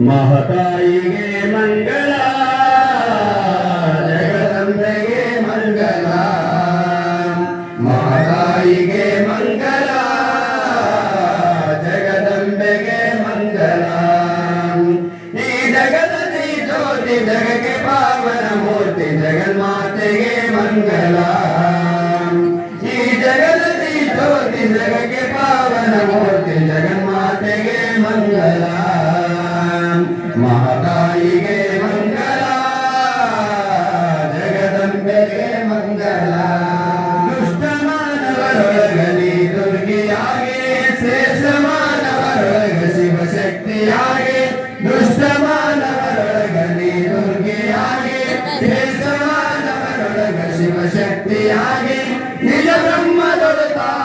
ಮಹತಾಯಿಗೆ ಮಂಗಳ, ಜಗದಂಬೆಗೆ ಮಂಗಳ. ಮಹತಾಯಿಗೆ ಮಂಗಳ, ಜಗದಂಬೆಗೆ ಮಂಗಳ. ಈ ಜಗದಲ್ಲಿ ಜ್ಯೋತಿ ಜಗಕ್ಕೆ ಪಾವನ ಮೂರ್ತಿ ಜಗನ್ಮಾತೆಗೆ ಮಂಗಳ. ಈ ಜಗದಲ್ಲಿ ಜ್ಯೋತಿ ಜಗಕ್ಕೆ ಪಾವನ ಮೂರ್ತಿ ಮಂಗಲ ಮಹತಾಯಿಗೆ ಮಂಗಲ ಜಗದಂಬೆಗೆ ಮಂಗಲ ದುಷ್ಟ ಮಾನವರೊಳಗಲಿ ದುರ್ಗಿಯಾಗಿ ಶ್ರೇಷ್ಠ ಮಾನವರೊಳಗ ಶಿವಶಕ್ತಿಯಾಗಿ ದುಷ್ಟ ಮಾನವರೊಳಗಲಿ ದುರ್ಗಿಯಾಗಿ ಶ್ರೇಷ್ಠ ಮಾನವರೊಳಗ ಶಿವಶಕ್ತಿಯಾಗಿ ನಿಜ ಬ್ರಹ್ಮದೊಡತಾನೆ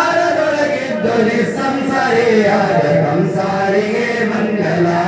ಸಂಸಾರದೊಳಗಿದ್ದೊರೆ ಸಂಸಾರೇ ಆದ